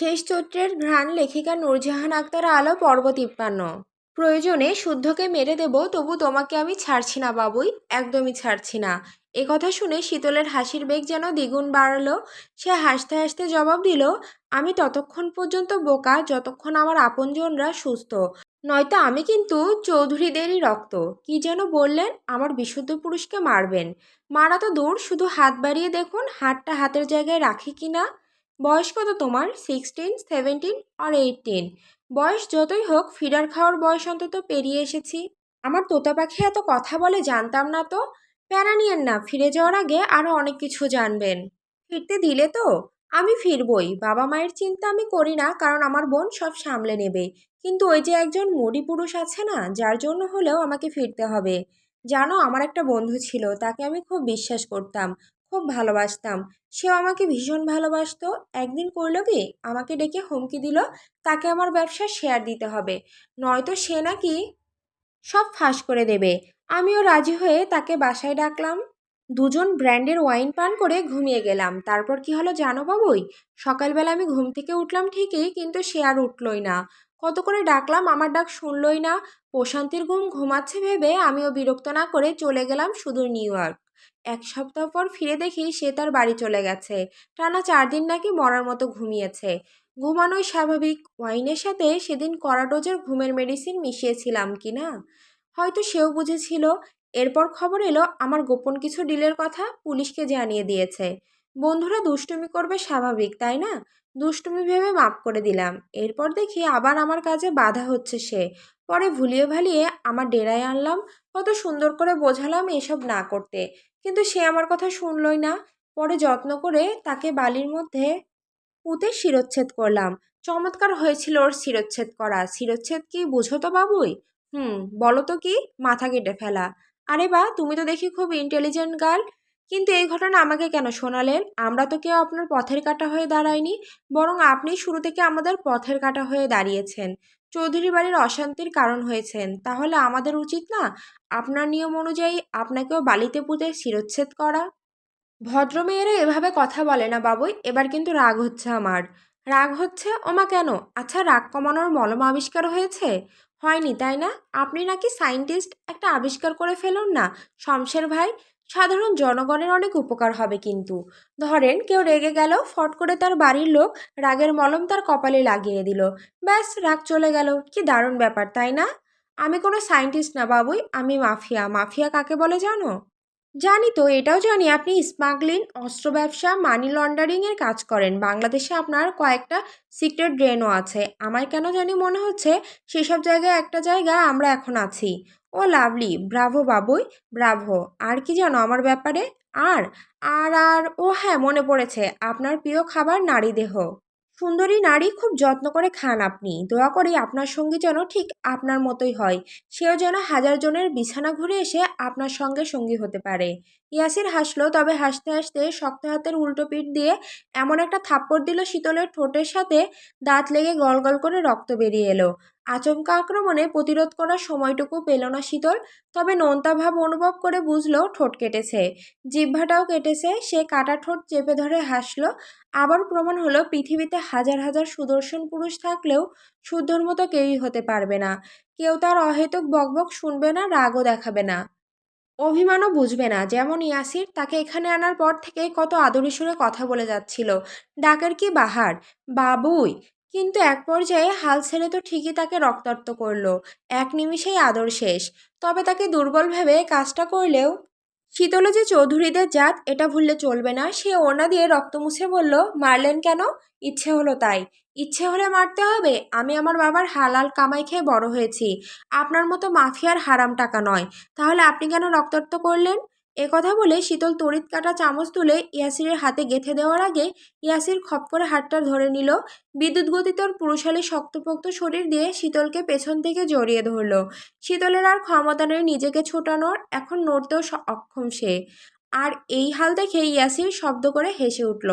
শেষ চরিত্রের ঘ্রাণ লেখিকা নূরজাহান আক্তার আলো পর্ব তিপ্পান্ন প্রয়োজনে শুদ্ধকে মেরে দেব, তবু তোমাকে আমি ছাড়ছি না বাবুই, একদমই ছাড়ছি না। এ কথা শুনে শীতলের হাসির বেগ যেন দ্বিগুণ বাড়ালো। সে হাসতে হাসতে জবাব দিল, আমি ততক্ষণ পর্যন্ত বোকা, যতক্ষণ আমার আপনজনরা সুস্থ। নয়তো আমি কিন্তু চৌধুরীদেরই রক্ত। কি যেন বললেন, আমার বিশুদ্ধ পুরুষকে মারবেন। মারা তো দূর, শুধু হাত বাড়িয়ে দেখুন, হাতটা হাতের জায়গায় রাখি কি না বয়স কত তোমার? সিক্সটিন সেভেন্টিন আর এইটিন বয়স যতই হোক ফিডার খাওয়ার বয়স অন্তত পেরিয়ে এসেছি। আমার তোতা পাখি এত কথা বলে জানতাম না তো। প্যারা নিয়েন না, ফিরে যাওয়ার আগে আরও অনেক কিছু জানবেন। ফিরতে দিলে তো? আমি ফিরবই। বাবা মায়ের চিন্তা আমি করি না, কারণ আমার বোন সব সামলে নেবে। কিন্তু ওই যে একজন মুড়ি পুরুষ আছে না, যার জন্য হলেও আমাকে ফিরতে হবে। জানো, আমার একটা বন্ধু ছিল, তাকে আমি খুব বিশ্বাস করতাম। খুব ভালোবাসতাম। সেও আমাকে ভীষণ ভালোবাসতো। একদিন করল কি, আমাকে ডেকে হুমকি দিল, তাকে আমার ব্যবসার শেয়ার দিতে হবে। নয়তো সে নাকি সব ফাঁস করে দেবে। আমিও রাজি হয়ে তাকে বাসায় ডাকলাম। দুজন ব্র্যান্ডের ওয়াইন পান করে ঘুমিয়ে গেলাম। তারপর কি হলো জানো বাবুই? সকালবেলা আমি ঘুম থেকে উঠলাম ঠিকই, কিন্তু সে আর উঠলই না। কত করে ডাকলাম, আমার ডাক শুনলই না। প্রশান্তির ঘুম ঘুমাচ্ছে ভেবে আমিও বিরক্ত না করে চলে গেলাম সুদূর নিউ ইয়র্ক। এক সপ্তাহ পর ফিরে দেখি সে তার বাড়ি চলে গেছে। টানা চার দিন নাকি মরার মতো ঘুমিয়েছে। ঘুমানোই স্বাভাবিক। ওয়াইনের সাথে সেদিন কড়া ডোজের ঘুমের মেডিসিন মিশিয়েছিলাম কি না হয়তো সেও বুঝেছিল। এরপর খবর এলো, আমার গোপন কিছু ডিলের কথা পুলিশকে জানিয়ে দিয়েছে। বন্ধুরা দুষ্টুমি করবে স্বাভাবিক, তাই না? দুষ্টুমি ভেবে মাপ করে দিলাম। এরপর দেখি আবার আমার কাজে বাধা হচ্ছে সে। পরে ভুলিয়ে ভালিয়ে আমার ডেরায় আনলাম। কত সুন্দর করে বোঝালাম এসব না করতে। কিন্তু সে আমার কথা শুনলই না। পরে যত্ন করে তাকে বালির মধ্যে পুঁতে শিরচ্ছেদ করলাম। চমৎকার হয়েছিল ওর শিরচ্ছেদ করা। শিরচ্ছেদ কি বুঝো তো বাবুই? হুম, বলো তো কি? মাথা কেটে ফেলা। আরে বা, তুমি তো দেখি খুব ইন্টেলিজেন্ট গার্ল কিন্তু এই ঘটনা আমাকে কেন শোনালেন? আমরা তো কেউ আপনার পথের কাটা হয়ে দাঁড়াইনি। বরং আপনি শুরু থেকে আমাদের পথের কাটা হয়ে দাঁড়িয়েছেন। চৌধুরী বাড়ির অশান্তির কারণ হয়েছেন। তাহলে আমাদের উচিত না আপনার নিয়ম অনুযায়ী আপনাকেও বালিতে পুঁতে শিরচ্ছেদ করা? ভদ্রমেয়েরা এভাবে কথা বলে না বাবুই, এবার কিন্তু রাগ হচ্ছে আমার। রাগ হচ্ছে, ওমা কেন? আচ্ছা রাগ কমানোর মলম আবিষ্কার হয়েছে? হয়নি, তাই না? আপনি নাকি সায়েন্টিস্ট একটা আবিষ্কার করে ফেলুন না, শমশের ভাই। সাধারণ জনগণের অনেক উপকার হবে কিন্তু। ধরেন, কেউ রেগে গেল, ফট করে তার বাড়ির লোক রাগের মলম তার কপালে লাগিয়ে দিল। ব্যাস, রাগ চলে গেল। কি দারুণ ব্যাপার, তাই না? আমি কোনো সায়েন্টিস্ট না বাবুই, আমি মাফিয়া। মাফিয়া কাকে বলে জানো? জানি তো, এটাও জানি। আপনি স্মাগলিং, অস্ত্র ব্যবসা, মানি লন্ডারিংয়ের কাজ করেন। বাংলাদেশে আপনার কয়েকটা সিক্রেট ড্রেনও আছে। আমার কেন জানি মনে হচ্ছে, সেসব জায়গায় একটা জায়গা আমরা এখন আছি। ও লাভলি, ব্রাভো বাবুই, ব্রাভো। আর কি জানো আমার ব্যাপারে? আর আর আর, ও হ্যাঁ মনে পড়েছে, আপনার প্রিয় খাবার নারী দেহ। সুন্দরী নারী খুব যত্ন করে খান আপনি, দোয়া করি আপনার সঙ্গী যেন ঠিক আপনার মতোই হয়, সেও যেন হাজার জনের বিছানা ঘুরে এসে আপনার সঙ্গে সঙ্গী হতে পারে। ইয়াসির হাসলো, তবে হাসতে হাসতে শক্ত হাতের উল্টো পিঠ দিয়ে এমন একটা থাপ্পড় দিল শীতলের ঠোঁটের সাথে, দাঁত লেগে গল গল করে রক্ত বেরিয়ে এলো। আচমকা আক্রমণে প্রতিরোধ করার সময়টুকু পেল না শীতল, তবে নোনতা ভাব অনুভব করে বুঝলো ঠোঁট কেটেছে। জিহ্বাটাও কেটেছে, সে কাটা ঠোঁট চেপে ধরে হাসলো। আবার প্রমাণ হলো, পৃথিবীতে হাজার হাজার সুদর্শন পুরুষ থাকলেও শুদ্ধর মতো কেউই হতে পারবে না। কেউ তার অহেতুক বকবক শুনবে না, রাগও দেখাবে না। অভিমানও বুঝবে না, যেমন ইয়াসির তাকে এখানে আনার পর থেকে কত আদরি সুরে কথা বলে যাচ্ছিল। ডাকের কি বাহার? বাবুই! কিন্তু এক পর্যায়ে হাল ছেড়ে তো ঠিকই তাকে রক্তাক্ত করল। এক নিমিষেই আদর শেষ। তবে তাকে দুর্বল ভেবে কাজটা করলেও শীতলে যে চৌধুরীদের জাত এটা ভুললে চলবে না। সে ওনা দিয়ে রক্ত মুছে বলল, মারলেন কেন? ইচ্ছে হলো তাই। ইচ্ছে হলে মারতে হবে। আমি আমার বাবার হালাল কামাই খেয়ে বড় হয়েছি। আপনার মতো মাফিয়ার হারাম টাকা নয়। তাহলে আপনি কেন রক্তাক্ত করলেন? কথা বলে শীতল তড়িৎ কাটা চামচ তুলে ইয়াসিরের হাতে গেথে দেওয়ার আগে ইয়াসির খপ করে হাতটা ধরে নিল। বিদ্যুৎ গতিতর পুরুষালী শক্তপোক্ত শরীর দিয়ে শীতলকে পেছন থেকে জড়িয়ে ধরল। শীতলের আর ক্ষমতা নেই নিজেকে ছোটানোর, এখন নড়তেও অক্ষম সে। আর এই হাল দেখে ইয়াসির শব্দ করে হেসে উঠল,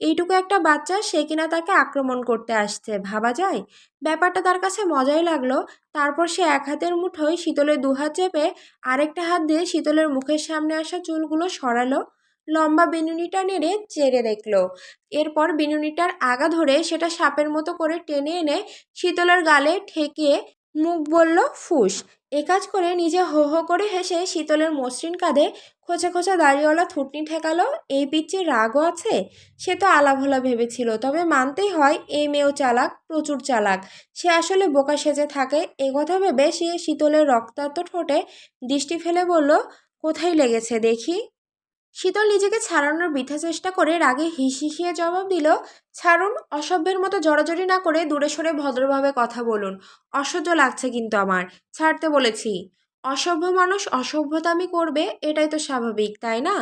এইটুকু একটা বাচ্চা, সে কিনা তাকে আক্রমণ করতে আসছে, ভাবা যায়? ব্যাপারটা তার কাছে মজাই লাগল, তারপর সে এক হাতের মুঠোয় শীতলের দুহাত চেপে আরেকটা হাত দিয়ে শীতলের মুখের সামনে আসা চুলগুলো সরালো, লম্বা বিনুনিটা নেড়ে চেড়ে দেখল, এরপর বিনুনিটার আগা ধরে সেটা সাপের মতো করে টেনে এনে শীতলের গালে ঠেকিয়ে মুখ বলল, ফুস। এ কাজ করে নিজে হো হো করে হেসে শীতলের মসৃণ কাঁধে খোঁচা খোঁচা দাড়িওয়ালা থুটনি ঠেকালো, এই পিচ্চির রাগও আছে? সে তো আলাভোলা ভেবেছিল, তবে মানতেই হয় এই মেয়েও চালাক, প্রচুর চালাক। সে আসলে বোকা সেজে থাকে, এ কথা ভেবে সে শীতলের রক্তাক্ত ঠোঁটে দৃষ্টি ফেলে বলল, কোথায় লেগেছে দেখি? শীতল নিজেকে ছাড়ানোর বৃথা চেষ্টা করে রাগে হিস হিসিয়ে জবাব দিল, ছাড়ুন, অসভ্যের মতো জড়াজড়ি না করে দূরে সরে ভদ্রভাবে কথা বলুন। অসহ্য লাগছে কিন্তু আমার, ছাড়তে বলেছি। অসভ্য মানুষ অসভ্যতামি করবে, এটাই তো স্বাভাবিক, তাই না?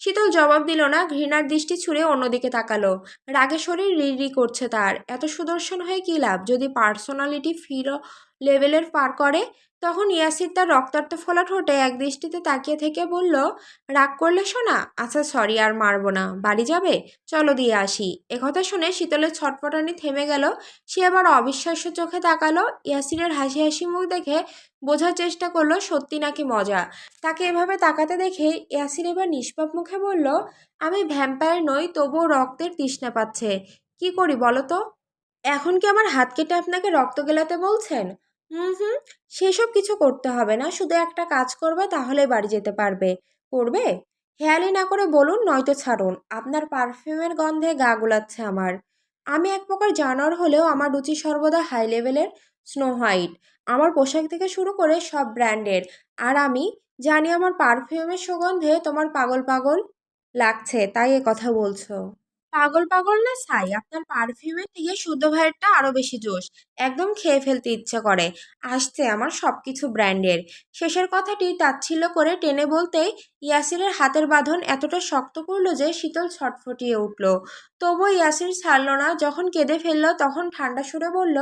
শীতল জবাব দিল না, ঘৃণার দৃষ্টি ছুঁড়ে অন্যদিকে তাকালো। রাগে শরীর রিড়ি করছে তার, এত সুদর্শন হয়ে কী লাভ? যদি পার্সোনালিটি ফিরো লেভেলের পার করে তখন ইয়াসির তার রক্তাক্ত ফোলা ঠোঁটে এক দৃষ্টিতে তাকিয়ে থেকে বলল, রাগ করলে শোনা আচ্ছা সরি আর মারবো না। বাড়ি যাবে? চলো দিয়ে আসি। একথা শুনে শীতলের ছটপটানি থেমে গেল। সে আবার অবিশ্বাস্য চোখে তাকালো। ইয়াসিরের হাসি হাসি মুখ দেখে বোঝার চেষ্টা করল, সত্যি নাকি মজা? তাকে এভাবে তাকাতে দেখে ইয়াসির এবার নিষ্পাপ মুখে বলল, আমি ভ্যাম্পায়ার নই, তবুও রক্তের তৃষ্ণা পাচ্ছে। কি করি বলো তো? এখন কি আমার হাত কেটে আপনাকে রক্ত গেলাতে বলছেন? হুম হুম। সেসব কিছু করতে হবে না। শুধু একটা কাজ করবে তাহলে বাড়ি যেতে পারবে। করবে? হেয়ালি না করে বলুন, নয়তো ছাড়ুন। আপনার পারফিউমের গন্ধে গা গুলাচ্ছে আমার। আমি এক প্রকার জানোয়ার হলেও আমার রুচি সর্বদা হাই লেভেলের স্নো হোয়াইট। আমার পোশাক থেকে শুরু করে সব ব্র্যান্ডের। আর আমি জানি আমার পারফিউমের সুগন্ধে তোমার পাগল পাগল লাগছে, তাই এ কথা বলছো। পাগল পাগল না সাই আপনার পারফিউমের থেকে শুদ্ধ ভাইয়েরটা আরও বেশি জোশ। একদম খেয়ে ফেলতে ইচ্ছে করে। আসছে আমার সব কিছু ব্র্যান্ডের। শেষের কথাটি তাচ্ছিল্য করে টেনে বলতেই ইয়াসিরের হাতের বাঁধন এতটা শক্ত করল যে শীতল ছটফটিয়ে উঠল। তবু ইয়াসির ছাড়ল না। যখন কেঁদে ফেলল, তখন ঠান্ডা সুরে বলল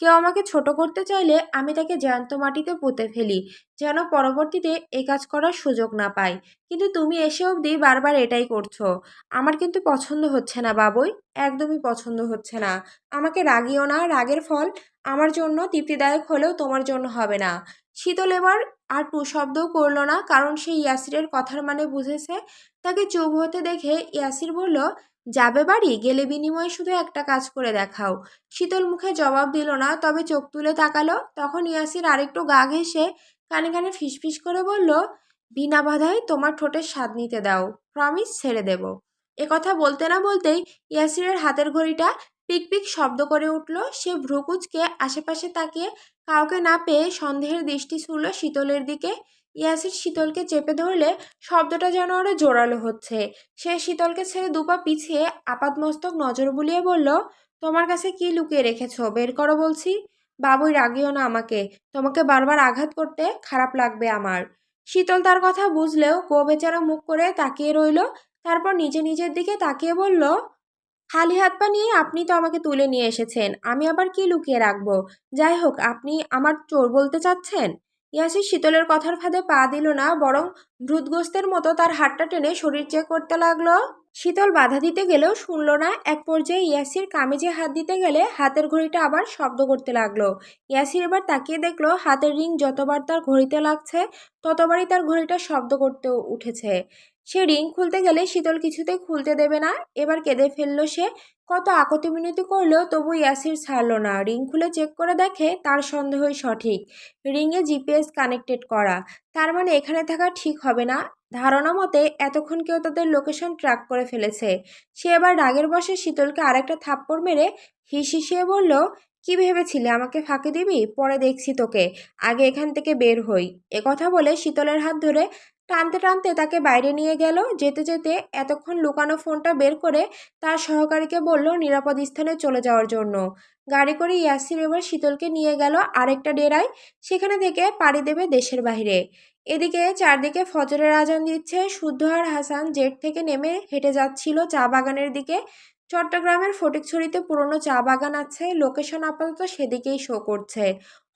কেউ আমাকে ছোট করতে চাইলে আমি তাকে জ্যান্ত মাটিতে পুঁতে ফেলি, যেন পরবর্তীতে এ কাজ করার সুযোগ না পাই। কিন্তু তুমি এসে অবধি বারবার এটাই করছ। আমার কিন্তু পছন্দ হচ্ছে না বাবুই, একদমই পছন্দ হচ্ছে না। আমাকে রাগিও না, রাগের ফল আমার জন্য তৃপ্তিদায়ক হলেও তোমার জন্য হবে না। শীতল এবার আর টু শব্দও করল না, কারণ সে ইয়াসিরের কথার মানে বুঝেছে। তাকে চুপ হতে দেখে ইয়াসির বলল যাবে বাড়ি? গেলে বিনিময়ে শুধু একটা কাজ করে দেখাও। শীতল মুখে জবাব দিল না, তবে চোখ তুলে তাকালো। তখন ইয়াসির আরেকটু গা ঘেসে কানে কানে ফিসফিস করে বলল, বিনা বাধায় তোমার ঠোঁটের স্বাদ নিতে দাও। প্রমিস ছেড়ে দেব। কথা বলতে না বলতেই ইয়াসিরের হাতের ঘড়িটা পিকপিক শব্দ করে উঠল। সে ভ্রুকুচকে আশেপাশে তাকিয়ে কাউকে না পেয়ে সন্দেহের দৃষ্টি ছুড়ল শীতলের দিকে। ইয়াসির শীতলকে চেপে ধরলে শব্দটা যেন আরও জোরালো হচ্ছে। সে শীতলকে ছেড়ে দুপা পিছিয়ে আপাতমস্তক নজর বুলিয়ে বলল, তোমার কাছে কি লুকিয়ে রেখেছ? বের করো বলছি। বাবুই রাগিও না আমাকে। তোমাকে বারবার আঘাত করতে খারাপ লাগবে আমার। শীতল তার কথা বুঝলেও গো বেচারা মুখ করে তাকিয়ে রইল, তারপর নিজে নিজের দিকে তাকিয়ে বলল, খালি হাত পা নিয়ে আপনি তো আমাকে তুলে নিয়ে এসেছেন। আমি আবার কি লুকিয়ে রাখব? যাই হোক, আপনি আমার চোর বলতে চাচ্ছেন? ইয়াসির শীতলের কথার ফাঁদে পা দিল না, বরং ভ্রুতগ্রস্তের মতো তার হাতটা টেনে শরীর চেক করতে লাগল। শীতল বাধা দিতে গেলেও শুনল না, এক পর্যায়ে ইয়াসির কামিজে হাত দিতে গেলে হাতের ঘড়িটা আবার শব্দ করতে লাগল। ইয়াসির এবার তাকিয়ে দেখল, হাতের রিং যতবার তার ঘড়িতে লাগছে, ততবারই তার ঘড়িটা শব্দ করতে উঠেছে। সে রিং খুলতে গেলে শীতল কিছুতেই খুলতে দেবে না, এবার কেঁদে ফেলল সে কত আকতি মিনতি করলেও তবু ইয়াসির ছাড়ল না। রিং খুলে চেক করে দেখে তার সন্দেহই সঠিক। রিংয়ে জিপিএস কানেক্টেড করা। তার মানে এখানে থাকা ঠিক হবে না। ধারণা মতে এতক্ষণ কেউ তাদের লোকেশন ট্র্যাক করে ফেলেছে। সে এবার রাগের বসে শীতলকে আরেকটা থাপ্পড় মেরে হিস হিসিয়ে বলল, কি ভেবেছিলে? আমাকে ফাঁকি দিবি? পরে দেখছি তোকে। আগে এখান থেকে বের হই। কথা বলে শীতলের হাত ধরে টানতে টানতে তাকে বাইরে নিয়ে গেল। যেতে যেতে এতক্ষণ লুকানো ফোনটা বের করে তার সহকারীকে বলল, নিরাপদ স্থানে চলে যাওয়ার জন্য। গাড়ি করে ইয়াসির এবার শীতলকে নিয়ে গেল আরেকটা ডেরায়, সেখানে থেকে পাড়ি দেবে দেশের বাইরে এদিকে চারদিকে ফজরের আজান দিচ্ছে। শুদ্ধহার হাসান জেট থেকে নেমে হেঁটে যাচ্ছিল চা বাগানের দিকে। চট্টগ্রামের ফটিকছড়িতে পুরনো চা বাগান আছে। লোকেশন আপাতত সেদিকেই শো করছে।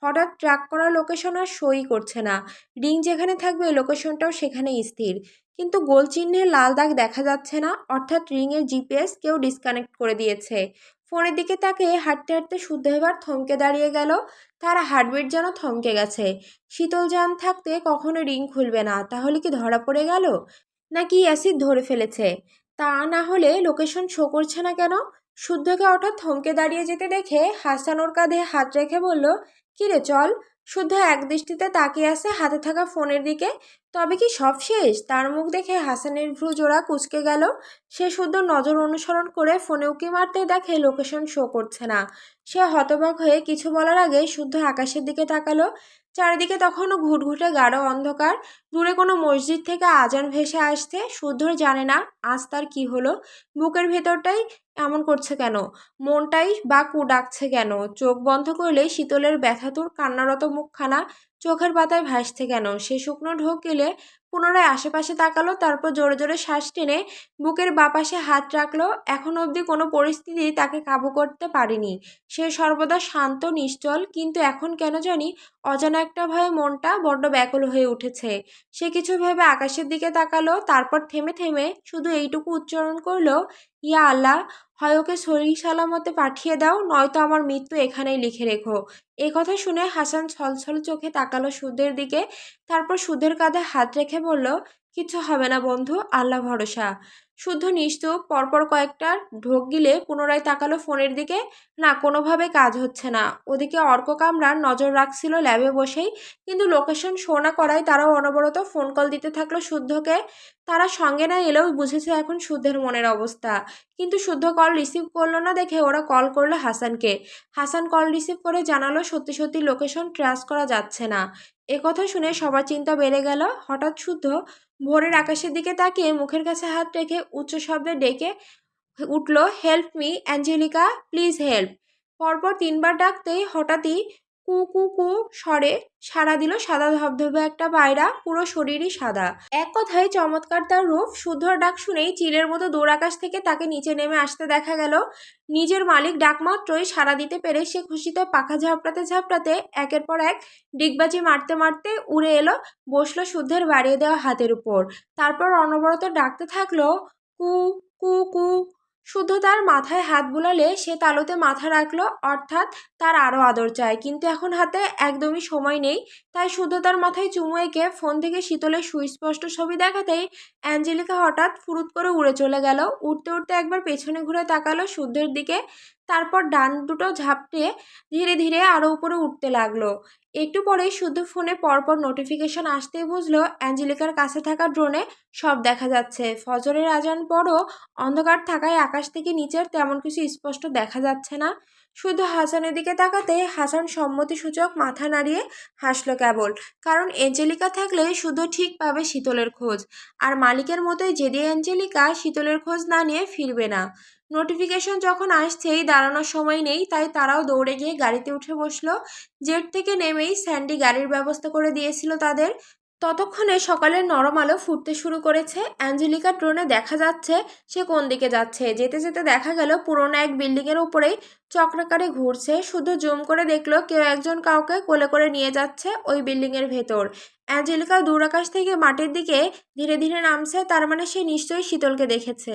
হঠাৎ ট্র্যাক করা লোকেশন আর সই করছে না। রিং যেখানে থাকবে লোকেশনটাও সেখানেই স্থির। কিন্তু গোল চিহ্নের লাল দাগ দেখা যাচ্ছে না, অর্থাৎ রিংয়ের জিপিএস কেউ ডিসকানেক্ট করে দিয়েছে। ফোনের দিকে তাকে হাঁটতে হাঁটতে শুদ্ধ এবার থমকে দাঁড়িয়ে গেল। তার হার্টবিট যেন থমকে গেছে। শীতল যান থাকতে কখনো রিং খুলবে না, তাহলে কি ধরা পড়ে গেল? নাকি অ্যাসিড ধরে ফেলেছে? তা না হলে লোকেশন শো করছে না কেন? শুদ্ধকে হঠাৎ থমকে দাঁড়িয়ে যেতে দেখে হাসান ওর কাঁধে হাত রেখে বলল কিরে, চল। শুদ্ধ এক দৃষ্টিতে তাকিয়ে আছে হাতে থাকা ফোনের দিকে। তবে কি সব শেষ? তার মুখ দেখে হাসানের ভ্রু জোড়া কুচকে গেল। সে শুদ্ধ নজর অনুসরণ করে ফোনে উকি মারতে দেখে লোকেশন শো করছে না। সে হতবাক হয়ে কিছু বলার আগে শুদ্ধ আকাশের দিকে তাকালো। চারিদিকে তখনও ঘুটঘুটে গাঢ় অন্ধকার। দূরে কোনো মসজিদ থেকে আজান ভেসে আসছে। শুদ্ধর জানে না আজ তার কী হলো। বুকের ভেতরটাই এমন করছে কেন? মনটাই বা কু ডাকছে কেন? চোখ বন্ধ করলে শীতলের ব্যথাতুর কান্নারত মুখখানা চোখের পাতায় ভাসছে কেন? সে শুকনো ঢোক গেলে পুনরায় আশেপাশে তাকালো, তারপর জোরে জোরে শ্বাস টেনে বুকের বাপাশে হাত রাখল। এখন অবধি কোনো পরিস্থিতি তাকে কাবু করতে পারেনি। সে সর্বদা শান্ত, নিশ্চল, কিন্তু এখন কেন জানি অজানা একটা ভয়ে মনটা বড্ড ব্যাকুল হয়ে উঠেছে। সে কিছু ভেবে আকাশের দিকে তাকালো, তারপর থেমে থেমে শুধু এইটুকু উচ্চারণ করল, ইয়া আল্লাহ, হয় ওকে সহি সালামতে পাঠিয়ে দাও, নয়তো আমার মৃত্যু এখানেই লিখে রেখো। এই কথা শুনে হাসান ছলছল চোখে তাকালো সুদের দিকে। তারপর সুদের কাঁধে হাত রেখে বলল, কিছু হবে না বন্ধু, আল্লাহ ভরসা। শুদ্ধ নিস্তুপ পরপর কয়েকটা ঢোক গিলে পুনরায় তাকালো ফোনের দিকে। না, কোনোভাবে কাজ হচ্ছে না। ওদিকে অর্ক কামরার নজর রাখছিল ল্যাবে বসেই, কিন্তু লোকেশন শো না করায় তারাও অনবরত ফোন কল দিতে থাকল শুদ্ধকে। তারা সঙ্গে না এলেও বুঝেছে এখন শুদ্ধের মনের অবস্থা। কিন্তু শুদ্ধ কল রিসিভ করল না দেখে ওরা কল করল হাসানকে। হাসান কল রিসিভ করে জানালো, সত্যি সত্যি লোকেশন ট্রেস করা যাচ্ছে না। কথা শুনে সবার চিন্তা বেড়ে গেল। হঠাৎ শুদ্ধ ভোরের আকাশের দিকে তাকিয়ে মুখের কাছে হাত রেখে উচ্চ শব্দে ডেকে উঠল help me Angelica please help পরপর তিনবার ডাকতেই হঠাৎই কু কু কু স্বরে সাড়া দিল সাদা ধবধবে একটা পায়রা, পুরো শরীরই সাদা। এক কথায় চমৎকার তার রূপ, শুদ্ধর ডাক শুনেই চিলের মতো দূর আকাশ থেকে তাকে নিচে নেমে আসতে দেখা গেল। নিজের মালিক ডাকমাত্রই সাড়া দিতে পেরে সে খুশিতে পাখা ঝাপড়াতে ঝাপড়াতে একের পর এক ডিগবাজি মারতে মারতে উড়ে এলো, বসল শুদ্ধের বাড়িয়ে দেওয়া হাতের উপর। তারপর অনবরত ডাকতে থাকল, কু কু কু শুদ্ধ তার মাথায় হাত বুলালে সে তালুতে মাথা রাখল, অর্থাৎ তার আরও আদর চায়। কিন্তু এখন হাতে একদমই সময় নেই, তাই শুদ্ধ তার মাথায় চুমু এঁকে ফোন থেকে শীতলের সুস্পষ্ট ছবি দেখাতেই অ্যাঞ্জেলিকা হঠাৎ ফুরুত করে উড়ে চলে গেল। উঠতে উঠতে একবার পেছনে ঘুরে তাকালো শুদ্ধের দিকে, তারপর ডান দুটো ঝাপটে ধীরে ধীরে আরও উপরে উঠতে লাগল। একটু পরেই শুদ্ধ ফোনে পরপর নোটিফিকেশন আসতেই বুঝলো অ্যাঞ্জেলিকার কাছে থাকা ড্রোনে সব দেখা যাচ্ছে। ফজরের আজান পরও অন্ধকার থাকায় আকাশ থেকে নিচের তেমন কিছু স্পষ্ট দেখা যাচ্ছে না। শুধু হাসানের দিকে তাকাতে হাসান সম্মতিসূচক মাথা নাড়িয়ে হাসলো কেবল, কারণ এঞ্জেলিকা থাকলে শুধু ঠিক পাবে শীতলের খোঁজ। আর মালিকের মতোই যেদি অ্যাঞ্জেলিকা শীতলের খোঁজ না নিয়ে ফিরবে না। নোটিফিকেশন যখন আসছেই, দাঁড়ানোর সময় নেই, তাই তারাও দৌড়ে গিয়ে গাড়িতে উঠে বসল। জেট থেকে নেমেই স্যান্ডি গাড়ির ব্যবস্থা করে দিয়েছিল তাদের। ততক্ষণে সকালের নরম আলো ফুটতে শুরু করেছে। অ্যাঞ্জেলিকা ড্রোনে দেখা যাচ্ছে সে কোন দিকে যাচ্ছে। যেতে যেতে দেখা গেল, পুরোনো এক বিল্ডিংয়ের উপরেই চক্রাকারে ঘুরছে। শুধু জুম করে দেখল কেউ একজন কাউকে কোলে করে নিয়ে যাচ্ছে ওই বিল্ডিংয়ের ভেতর। অ্যাঞ্জেলিকা দূর আকাশ থেকে মাটির দিকে ধীরে ধীরে নামছে, তার মানে সে নিশ্চয়ই শীতলকে দেখেছে।